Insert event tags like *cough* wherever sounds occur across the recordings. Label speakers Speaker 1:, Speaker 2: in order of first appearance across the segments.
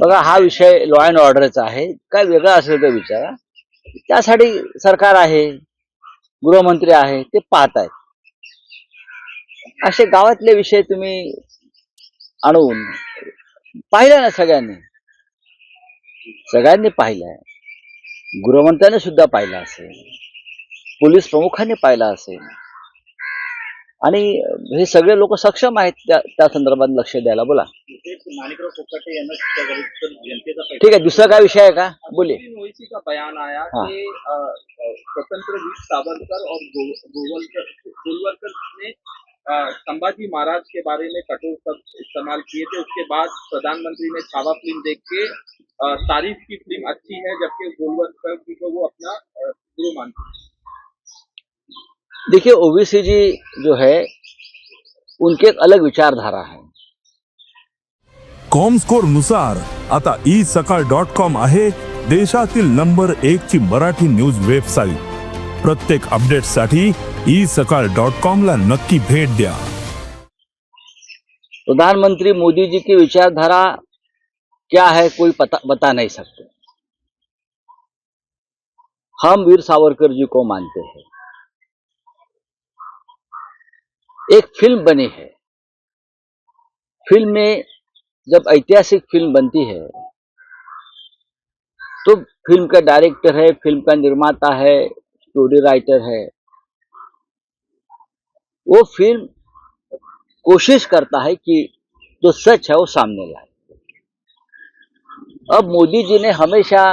Speaker 1: बघा हा विषय लॉ अँड ऑर्डरचा आहे. काय वेगळा असेल तर विचारा त्यासाठी सरकार आहे गृहमंत्री आहे ते पाहत आहेत. असे गावातले विषय तुम्ही आणून पाहिला ना सगळ्यांनी? सगळ्यांनी पाहिलंय गृहमंत्र्याने सुद्धा पाहिलं असेल. पोलीस प्रमुखांनी पाहिलं असेल. आणि हे सगळे लोक सक्षम आहेत त्या त्या संदर्भात लक्ष द्यायला. बोला. ठीक आहे दुसरा काय विषय आहे का? बोलिए.
Speaker 2: का बयान आया। कि स्वतंत्र वीर सावरकर और गो- गोवलकर गोलवलकर ने संभाजी महाराज के बारे में कठोर शब्द इस्तेमाल किए थे। उसके बाद प्रधानमंत्री ने छावा फ़िल्म देख के तारीफ़ की फ़िल्म अच्छी है जबकि गोलवलकर जी को वो अपना गुरु मानते हैं।
Speaker 1: देखिए ओबीसी जी जो है उनकी एक अलग विचारधारा है।
Speaker 3: कॉमस्कोरनुसार आता ई सकाळ डॉट कॉम आहे देशातील नंबर एक ची मराठी न्यूज वेबसाईट. प्रत्येक अपडेटसाठी ई सकाळ डॉट कॉम ला नक्की भेट द्या.
Speaker 1: प्रधानमंत्री मोदी जी की विचारधारा क्या है कोई पता बता नहीं सकते। हम वीर सावरकर जी को मानते हैं। एक फ़िल्म बनी है। फ़िल्म में जब ऐतिहासिक फ़िल्म बनती है तो फ़िल्म का डायरेक्टर है, फ़िल्म का निर्माता है, स्टोरी राइटर है। वो फ़िल्म कोशिश करता है कि जो सच है वो सामने लाए। अब मोदी जी ने हमेशा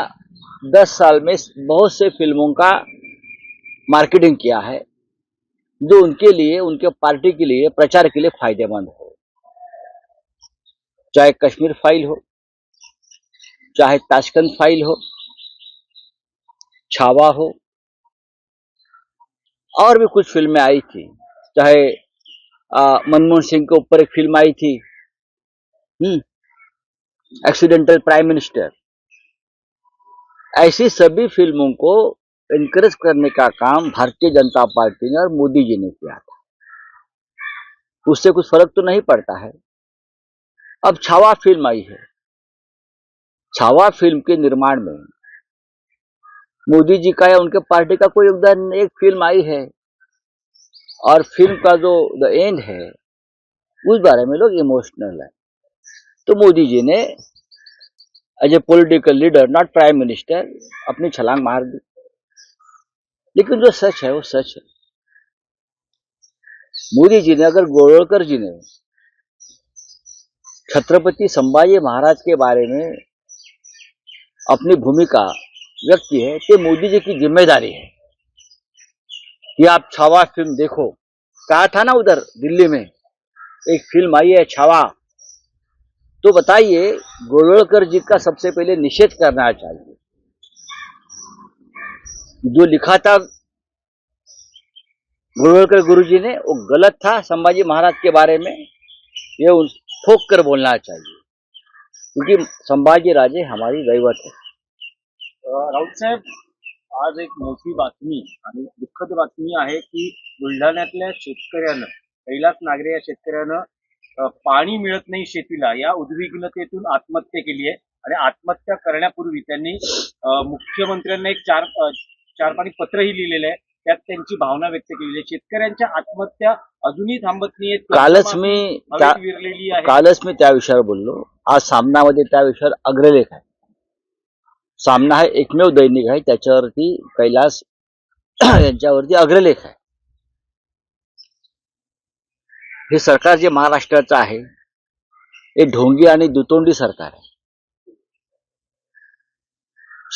Speaker 1: दस साल में बहुत से फ़िल्मों का मार्केटिंग किया है। जो उनके लिए, उनके पार्टी के लिए, प्रचार के लिए फ़ायदेमंद हो। चाहे कश्मीर फ़ाइल हो, चाहे ताशकंद फ़ाइल हो, छावा हो, और भी कुछ फ़िल्में आई थी। चाहे मनमोहन सिंह के ऊपर एक फ़िल्म आई थी। एक्सीडेंटल प्राइम मिनिस्टर ऐसी सभी फ़िल्मों को इनकरेज करने का काम भारतीय जनता पार्टी ने और मोदी जी ने किया था। उससे कुछ फ़र्क तो नहीं पड़ता है। अब छावा फ़िल्म आई है। छावा फ़िल्म के निर्माण में मोदी जी का या उनके पार्टी का कोई योगदान नहीं। एक फ़िल्म आई है और फ़िल्म का जो द एंड है, उस बारे में लोग इमोशनल है। तो मोदी जी ने as a political leader not prime minister अपनी छलांग मार दी। लेकिन जो सच है, वो सच है। मोदी जी ने अगर गोलवलकर जी ने छत्रपति संभाजी महाराज के बारे में अपनी भूमिका व्यक्त की है तो मोदी जी की ज़िम्मेदारी है कि आप छावा फ़िल्म देखो। कहा था ना उधर, दिल्ली में एक फ़िल्म आई है छावा। तो बताइए गोलवलकर जी का सबसे पहले निषेध करना चाहिए। जो लिखा था गोलवलकर गुरुजी ने वो गलत था। संभाजी महाराज के बारे में ये उन- ठोक कर बोलना चाहिए क्योंकि संभाजी राजे हमारी दैवत है।
Speaker 2: राऊत साहेब आज एक मोठी बातमी आणि दुःखद बातमी आहे की बुलढाण्यातल्या शेतकऱ्यानं कैलास नागरे या शेतकऱ्यानं पाणी मिळत नाही शेतीला या उद्विग्नतेतून आत्महत्या केली आहे. आणि आत्महत्या करण्यापूर्वी त्यांनी मुख्यमंत्र्यांना एक चार चार पाणी पत्रही लिहिलेलं आहे. त्यात त्यांची भावना व्यक्त केलेली आहे. शेतकऱ्यांच्या आत्महत्या अजूनही थांबत नाहीये
Speaker 1: कालच मी
Speaker 2: विरलेली आहे.
Speaker 1: कालच मी त्या विषयावर बोललो. आज सामनामध्ये त्या विषयावर अग्रलेख आहे. सामना हा एकमेव दैनिक आहे. त्याच्यावरती कैलास *clears throat* यांच्यावरती अग्रलेख आहे. हे सरकार जे महाराष्ट्राचं आहे हे ढोंगी आणि दुतोंडी सरकार आहे.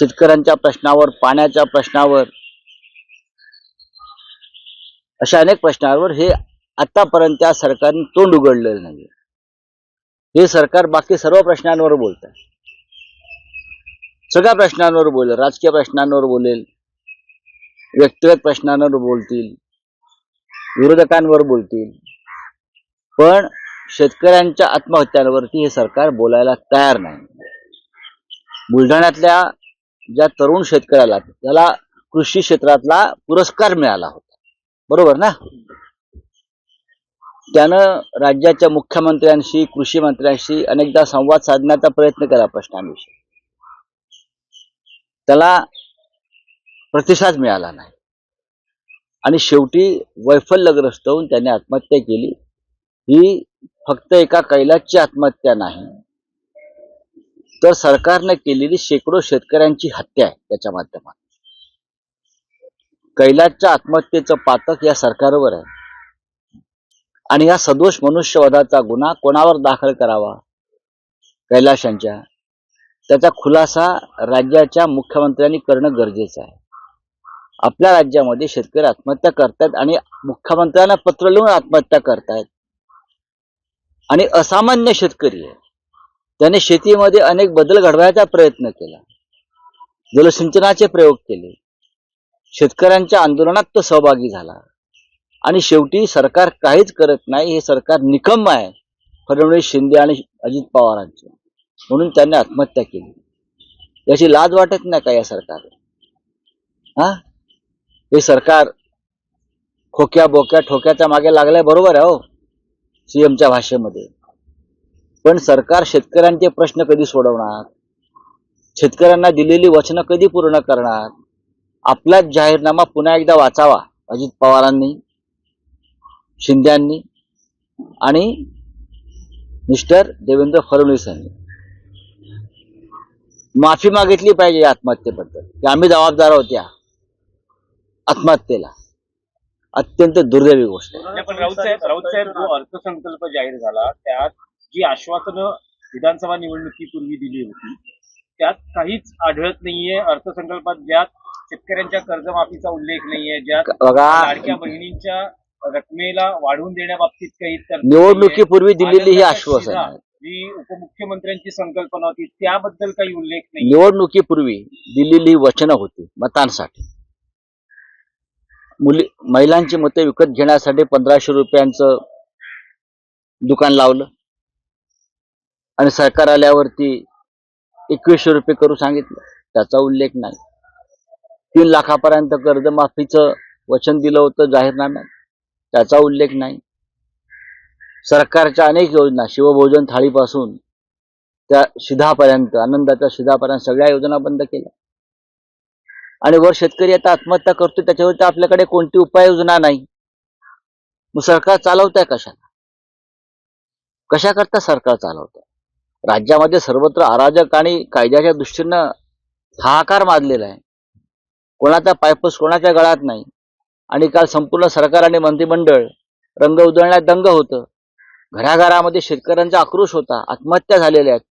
Speaker 1: शेतकऱ्यांच्या प्रश्नावर पाण्याच्या प्रश्नावर अशा अनेक प्रश्नांवर हे आतापर्यंत त्या सरकारने तोंड उघडलेलं नाही हे सरकार बाकी सर्व प्रश्नांवर बोलत आहे. सगळ्या प्रश्नांवर बोलेल राजकीय प्रश्नांवर बोलेल व्यक्तिगत प्रश्नांवर बोलतील विरोधकांवर बोलतील. पण शेतकऱ्यांच्या आत्महत्यांवरती हे सरकार बोलायला तयार नाही. बुलढाण्यातल्या ज्या तरुण शेतकऱ्याला त्याला कृषी क्षेत्रातला पुरस्कार मिळाला होता. बरोबर ना? त्यानं राज्याच्या मुख्यमंत्र्यांशी कृषी मंत्र्यांशी अनेकदा संवाद साधण्याचा प्रयत्न केला प्रश्नांविषयी. त्याला प्रतिसाद मिळाला नाही. आणि शेवटी वैफल्यग्रस्त होऊन त्याने आत्महत्या केली. ही फक्त एका कैलासची आत्महत्या नाही तर सरकारने केलेली शेकडो शेतकऱ्यांची हत्या आहे त्याच्या माध्यमात कैलासच्या आत्महत्येचं पातक या सरकारवर आहे. आणि या सदोष मनुष्यवधाचा गुन्हा कोणावर दाखल करावा? कैलाश यांच्या त्याचा खुलासा राज्याच्या मुख्यमंत्र्यांनी करणं गरजेचं आहे. आपल्या राज्यामध्ये शेतकरी आत्महत्या करतायत आणि मुख्यमंत्र्यांना पत्र लिहून आत्महत्या करतायत. आणि असामान्य शेतकरी आहे त्याने शेतीमध्ये अनेक बदल घडवायचा प्रयत्न केला. जलसिंचनाचे प्रयोग केले. शेतकऱ्यांच्या आंदोलनात तो सहभागी झाला. आणि शेवटी सरकार काहीच करत नाही हे सरकार निकम आहे फडणवीस शिंदे आणि अजित पवारांचे. म्हणून त्यांनी आत्महत्या केली. याची लाज वाटत नाही का या सरकारला हा? हे सरकार खोक्या बोक्या ठोक्याच्या मागे लागलंय बरोबर आहे हो सीएमच्या भाषेमध्ये. पण सरकार शेतकऱ्यांचे प्रश्न कधी सोडवणार? शेतकऱ्यांना दिलेली वचनं कधी पूर्ण करणार? आपलाच जाहीरनामा पुन्हा एकदा वाचावा अजित पवारांनी शिंद्यांनी आणि मिस्टर देवेंद्र फडणवीस यांनी. माफी मागितली पाहिजे या आत्महत्येबद्दल. की आम्ही जबाबदार आहोत या आत्महत्येला. अत्यंत दुर्दैवी गोष्ट
Speaker 2: राऊत साहेब राऊत साहेब जो अर्थसंकल्प जाहीर झाला त्यात जी आश्वासनं विधानसभा निवडणुकीपूर्वी दिली होती त्यात काहीच आढळत नाहीये. अर्थसंकल्पात ज्यात शेतकऱ्यांच्या कर्जमाफीचा उल्लेख नाहीये ज्यात लाडक्या बहिणींच्या रकमेला वाढवून देण्याबाबतीत काही
Speaker 1: निवडणुकीपूर्वी. दिलेली ही आश्वासन
Speaker 2: जी उपमुख्यमंत्र्यांची संकल्पना होती त्याबद्दल काही उल्लेख नाही
Speaker 1: निवडणुकीपूर्वी दिलेली वचनं होती मतांसाठी. मुली महिलांची मते विकत घेण्यासाठी पंधराशे रुपयांचं दुकान लावलं. आणि सरकार आल्यावरती एकवीसशे रुपये करू सांगितलं. त्याचा उल्लेख नाही. तीन लाखापर्यंत कर्जमाफीचं वचन दिलं होतं जाहीरनाम्यात. त्याचा उल्लेख नाही. सरकारच्या अनेक योजना शिवभोजन थाळीपासून त्या शिधापर्यंत आनंदाच्या शिधापर्यंत सगळ्या योजना बंद केल्या. आणि वर शेतकरी आता आत्महत्या करतो त्याच्यावरती आपल्याकडे कोणती उपाययोजना नाही. मग सरकार चालवत आहे कशाला? कशा करता सरकार चालवत आहे राज्यामध्ये सर्वत्र अराजक आणि कायद्याच्या दृष्टीनं हाहाकार माजलेला आहे. कोणाचा पायपस कोणाच्या गळात नाही. आणि काल संपूर्ण सरकार आणि मंत्रिमंडळ रंग उधळण्यात दंग होतं. घराघरामध्ये शेतकऱ्यांचा आक्रोश होता आत्महत्या झालेल्या आहेत.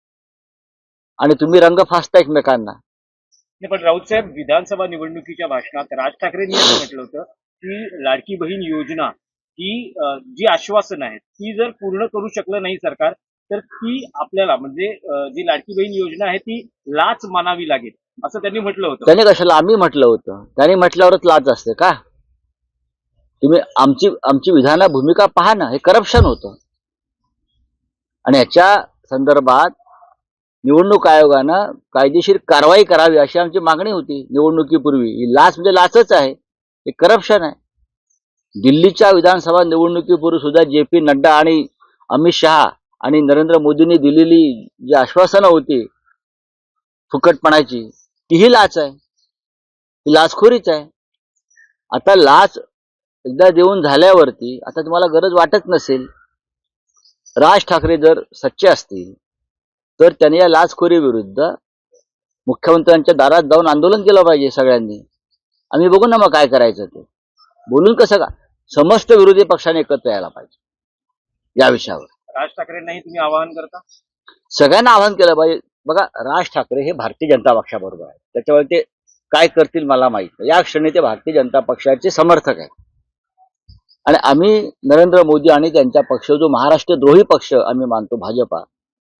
Speaker 1: आणि तुम्ही रंग फासता एकमेकांना.
Speaker 2: नाही, पण राऊत साहेब विधानसभा निवडणुकीच्या भाषणात राज ठाकरेंनी असं म्हटलं होतं की लाडकी बहीण योजना ही जी आश्वासन आहेत ती जर पूर्ण करू शकलं नाही सरकार तर ती आपल्याला म्हणजे जी लाडकी बहीण योजना आहे ती लाच मानावी लागेल असं त्यांनी म्हटलं होतं.
Speaker 1: त्याने कशाला आम्ही म्हटलं होतं. त्याने म्हटल्यावरच लाच असते का? तुम्ही आमची आमची विधान भूमिका पहा ना हे करप्शन होतं. आणि याच्या संदर्भात निवडणूक आयोगानं कायदेशीर कारवाई करावी अशी आमची मागणी होती निवडणुकीपूर्वी. ही लाच म्हणजे लाचच आहे हे करप्शन आहे. दिल्लीच्या विधानसभा निवडणुकीपूर्वी सुद्धा जे पी नड्डा आणि अमित शहा आणि नरेंद्र मोदींनी दिलेली जी आश्वासनं होती फुकटपणाची तीही लाच आहे. ती लाचखोरीच आहे. आता लाच एकदा देऊन झाल्यावरती आता तुम्हाला गरज वाटत नसेल राज ठाकरे जर सच्चे असतील तर त्यांनी या लाचखोरी विरुद्ध मुख्यमंत्र्यांच्या दारात जाऊन आंदोलन केलं पाहिजे सगळ्यांनी. आम्ही बघू ना मग काय करायचं ते. बोलून कसं का समस्त विरोधी पक्षाने एकत्र यायला पाहिजे या विषयावर.
Speaker 2: राज ठाकरेंनाही तुम्ही आवाहन करता?
Speaker 1: सगळ्यांना आवाहन केलं पाहिजे बघा राज ठाकरे हे भारतीय जनता पक्षाबरोबर आहे त्याच्यामुळे ते काय करतील मला माहीत नाही. या क्षणी ते भारतीय जनता पक्षाचे समर्थक आहेत. आणि आम्ही नरेंद्र मोदी आणि त्यांचा पक्ष जो महाराष्ट्र द्रोही पक्ष आम्ही मानतो भाजपा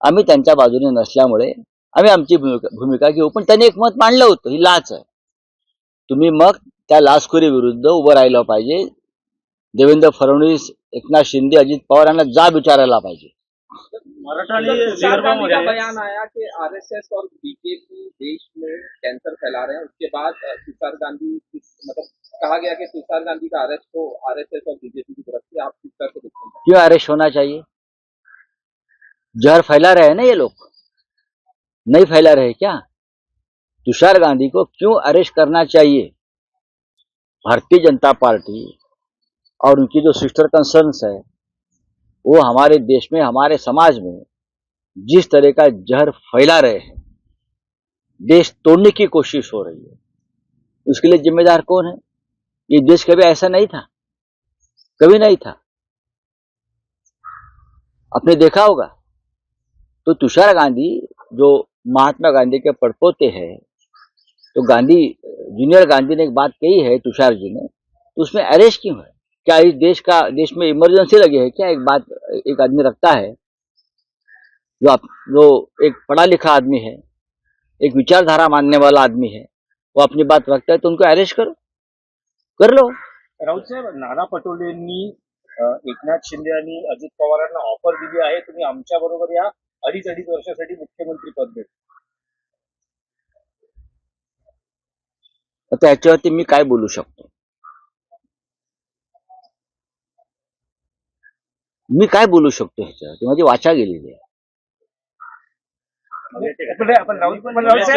Speaker 1: आम्ही त्यांच्या बाजूने नसल्यामुळे आम्ही आमची भूमिका भूमिका घेऊ. पण त्यांनी एक मत मांडलं होतं. ही लाच आहे. तुम्ही मग त्या लाचखोरी विरुद्ध उभं राहिलं पाहिजे. देवेंद्र फडणवीस एकनाथ शिंदे अजित पवार यांना जाब विचारायला पाहिजे.
Speaker 2: मराठा
Speaker 4: तुषार गांधी का बयान आया कि आरएसएस और बीजेपी देश में कैंसर फैला रहे हैं। उसके बाद तुषार गांधी मतलब कहा गया कि तुषार गांधी का अरेस्ट हो आरएसएस और बीजेपी की तरफ़ से आप किस तरह से देखते हैं।
Speaker 1: क्यों अरेस्ट होना चाहिए? जहर फैला रहे हैं ना ये लोग? नहीं फैला रहे क्या? तुषार गांधी को क्यों अरेस्ट करना चाहिए? भारतीय जनता पार्टी और उनकी जो सिस्टर कंसर्न्स है, वो हमारे देश में, हमारे समाज में जिस तरह का जहर फैला रहे हैं, देश तोड़ने की कोशिश हो रही है, उसके लिए जिम्मेदार कौन है? ये देश कभी ऐसा नहीं था, कभी नहीं था। आपने देखा होगा तो तुषार गांधी जो महात्मा गांधी के पड़पोते हैं तो गांधी जूनियर गांधी ने एक बात कही है तुषार जी ने तो उसमें अरेस्ट क्यों है? क्या इस देश का देश में इमरजेंसी लगी है? क्या एक बात एक आदमी रखता है? जो आप जो एक पढ़ा लिखा आदमी है एक विचारधारा मानने वाला आदमी है वो अपनी बात रखता है तो उनको अरेस्ट करो। कर लो।
Speaker 2: राऊत साहेब नाना पटोलेंनी एकनाथ शिंदे आणि अजित पवारांना ऑफर दिली आहे. तुम्ही आमच्या बरोबर या. अडीच अडीच वर्षासाठी मुख्यमंत्री पद भेट.
Speaker 1: आता याच्यावरती मी काय बोलू शकतो? मी काय बोलू शकतो ह्याच्यावरती माझी वाचा गेलेली आहे.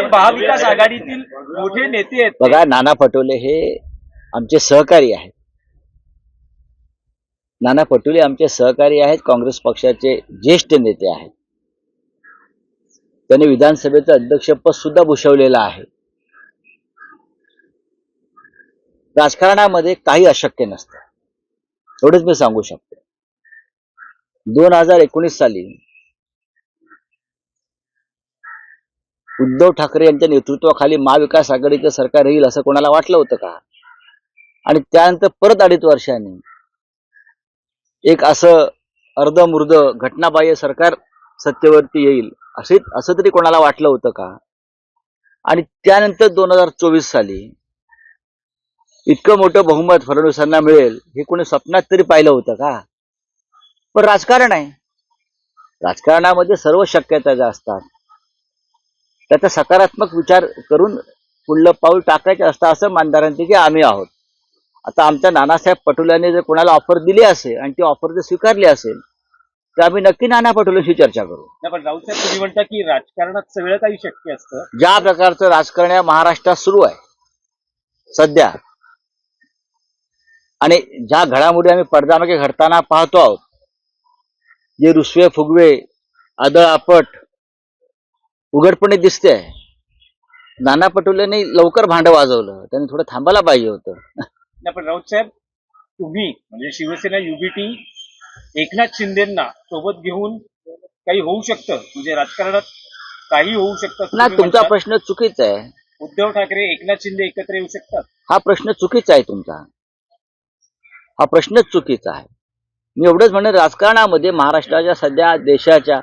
Speaker 2: महाविकास आघाडीतील मोठे नेते आहेत ते.
Speaker 1: बघा नाना पटोले हे आमचे सहकारी आहेत. नाना पटोले आमचे सहकारी आहेत काँग्रेस पक्षाचे ज्येष्ठ नेते आहेत. त्यांनी विधानसभेचं अध्यक्षपद सुद्धा भूषवलेलं आहे. राजकारणामध्ये काही अशक्य नसतं. एवढंच मी सांगू शकतो. दोन हजार एकोणीस साली उद्धव ठाकरे यांच्या नेतृत्वाखाली महाविकास आघाडीचं सरकार येईल असं कोणाला वाटलं होतं का? आणि त्यानंतर परत अडीच वर्षांनी एक असं अर्धमुर्द घटनाबाह्य सरकार सत्तेवरती येईल असे असं तरी कोणाला वाटलं होतं का? आणि त्यानंतर दोन हजार चोवीस साली इतकं मोठं बहुमत फडणवीसांना मिळेल हे कोणी स्वप्नात तरी पाहिलं होतं का? पण राजकारण आहे. राजकारणामध्ये सर्व शक्यता ज्या असतात त्याचा सकारात्मक विचार करून पुढलं पाऊल टाकायचं असतं असं मानदारांपैकी आम्ही आहोत. आता आमच्या नानासाहेब पटोलेंनी जर कोणाला ऑफर दिली असेल आणि ती ऑफर जर स्वीकारली असेल तर आम्ही नक्की नाना पटोलेंशी चर्चा करू.
Speaker 2: नाही, पण राऊत साहेब तुम्ही म्हणता की राजकारणात सगळं काही शक्य असतं?
Speaker 1: ज्या प्रकारचं राजकारण या महाराष्ट्रात सुरू आहे सध्या आणि ज्या घडामोडी आम्ही पडद्यामागे घडताना पाहतो आहोत जे रुसवे फुगवे आदळ आपट उघडपणे दिसते. आहे नाना पटोलेंनी लवकर भांडं वाजवलं. त्यांनी थोडं थांबायला पाहिजे होतं.
Speaker 2: पण राऊत साहेब तुम्ही म्हणजे शिवसेना युबीटी एकनाथ शिंदेना सोबत घेऊन काही होऊ शकतं? म्हणजे राजकारणात काही होऊ शकतं
Speaker 1: ना तुमचा. प्रश्न चुकीचा आहे.
Speaker 2: उद्धव ठाकरे एकनाथ शिंदे एकत्र येऊ शकतात?
Speaker 1: हा प्रश्न चुकीचा आहे तुमचा. हा प्रश्नच चुकीचा आहे. मी एवढंच म्हणेन राजकारणामध्ये महाराष्ट्राच्या सध्या देशाच्या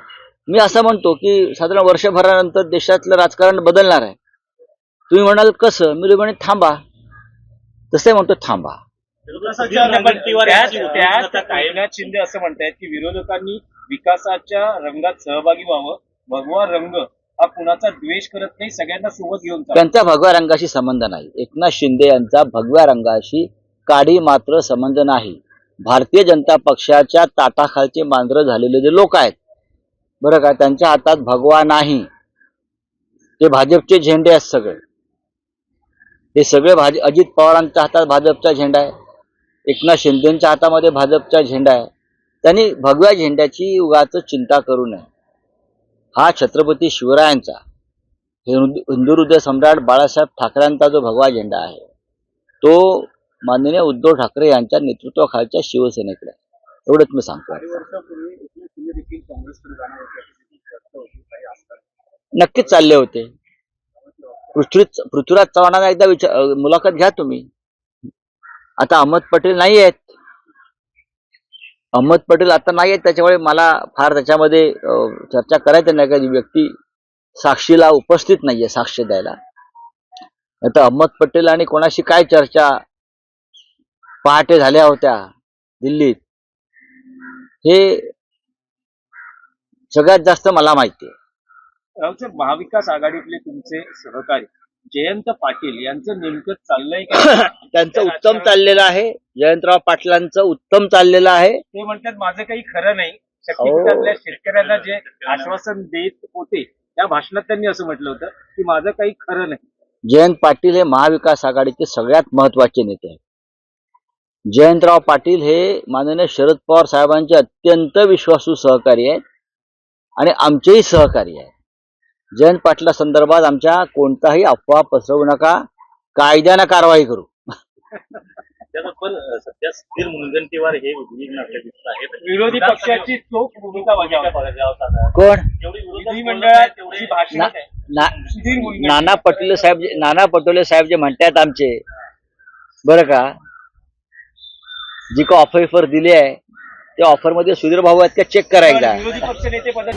Speaker 1: मी असं म्हणतो की साधारण वर्षभरानंतर देशातलं राजकारण बदलणार आहे. तुम्ही म्हणाल कसं? मी म्हणे थांबा. तसे म्हणतो थांबा.
Speaker 2: शिंदे असं म्हणतायत की विरोधकांनी विकासाच्या रंगात सहभागी व्हावं. भगवा रंग हा कुणाचा द्वेष करत नाही सगळ्यांना सोबत घेऊन
Speaker 1: त्यांचा भगव्या रंगाशी संबंध नाही. एकनाथ शिंदे यांचा भगव्या रंगाशी काडी मात्र संबंध नाही. भारतीय जनता पक्षाच्या ताटाखालचे मांजरं झालेले जे लोक आहेत बरं का त्यांच्या हातात भगवा नाही. ते भाजपचे झेंडे आहेत सगळे. हे सगळे भाज अजित पवारांच्या हातात भाजपचा झेंडा आहे. एकनाथ शिंदेच्या हातामध्ये भाजपचा झेंडा आहे. त्यांनी भगव्या झेंड्याची उगाच चिंता करू नये. हा छत्रपती शिवरायांचा हिंदू हिंदू हृदय सम्राट बाळासाहेब ठाकरेंचा जो भगवा झेंडा आहे तो माननीय उद्धव ठाकरे यांच्या नेतृत्वाखालच्या शिवसेनेकडे. एवढंच मी सांगतो. नक्कीच चालले होते. पृथ्वी पृथ्वीराज चव्हाणांना एकदा विचार मुलाखत घ्या तुम्ही. आता अहमद पटेल नाही आहेत. अहमद पटेल आता नाही आहेत त्याच्यामुळे मला फार त्याच्यामध्ये चर्चा करायचं नाही एखादी व्यक्ती साक्षीला उपस्थित नाहीये साक्ष द्यायला. आता अहमद पटेल आणि कोणाशी काय चर्चा पहाटे झाल्या होत्या दिल्लीत. हे सगळ्यात जास्त मला माहिती आहे.
Speaker 2: महाविकास आघाडीतले तुमचे सहकारी जयंत पाटील यांचं नेमकं चाललंय *coughs*
Speaker 1: त्यांचं उत्तम चाललेलं आहे. जयंतराव पाटलांचं उत्तम चाललेलं आहे.
Speaker 2: ते म्हणतात माझं काही खरं नाही. शक्तीपीठातल्या शेतकऱ्यांना जे आश्वासन देत होते त्या भाषणात त्यांनी असं म्हटलं होतं की माझं काही खरं नाही.
Speaker 1: जयंत पाटील हे महाविकास आघाडीचे सगळ्यात महत्त्वाचे नेते आहेत. जयंतराव पाटील हे माननीय शरद पवार साहेबांचे अत्यंत विश्वासू सहकारी आहेत आणि आमचेही सहकारी आहेत. जयंत पाटला संदर्भात आमच्या कोणताही अफवा पसरवू नका कायद्यानं कारवाई करू.
Speaker 5: त्याचबरोबर अ, सध्या स्थिर मुनगंटीवार हे उद्विग्न आपल्या दिसत आहेत
Speaker 2: विरोधी पक्षाची चोख भूमिका बजावतात.
Speaker 5: बजावतात.
Speaker 1: कोण. नाना पटोले साहेब नाना पटोले साहेब जे म्हणतायत आमचे बरं का? जी का ऑफर दिली आहे त्या ऑफरमध्ये सुधीर भाऊ आहेत का चेक करा एकदा
Speaker 2: विरोधी पक्ष नेते पद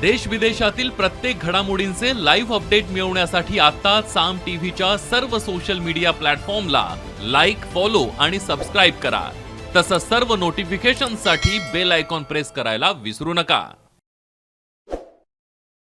Speaker 6: देश विदेशातील प्रत्येक घडामोडींचे लाईव्ह अपडेट मिळवण्यासाठी आता साम टीव्हीच्या सर्व सोशल मीडिया प्लॅटफॉर्मला लाईक फॉलो आणि सबस्क्राईब करा. तसंच सर्व नोटिफिकेशनसाठी बेल आयकॉन प्रेस करायला विसरू नका.